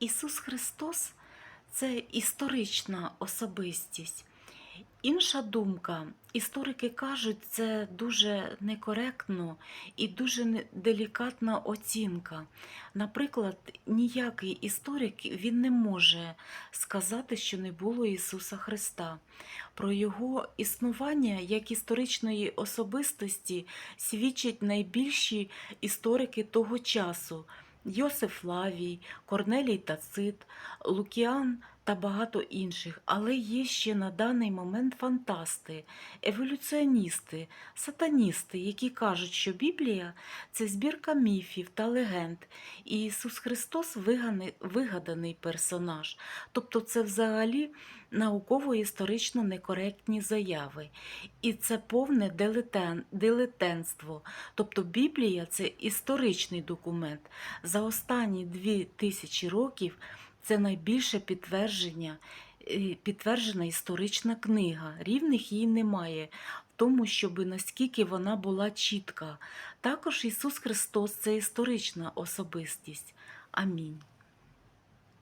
Ісус Христос це історична особистість. Інша думка, історики кажуть, це дуже некоректно і дуже делікатна оцінка. Наприклад, ніякий історик він не може сказати, що не було Ісуса Христа. Про його існування як історичної особистості свідчать найбільші історики того часу. Йосиф Лавій, Корнелій Тацит, Лукіан та багато інших. Але є ще на даний момент фантасти, еволюціоністи, сатаністи, які кажуть, що Біблія це збірка міфів та легенд, і Ісус Христос вигаданий персонаж. Тобто це взагалі науково-історично некоректні заяви. І це повне дилетен, дилетентство. Тобто Біблія це історичний документ. За останні дві тисячі років це найбільше підтвердження, е, підтверджена історична книга. Рівних їй немає тому, щоб наскільки вона була чітка. Також Ісус Христос це історична особистість. Амінь.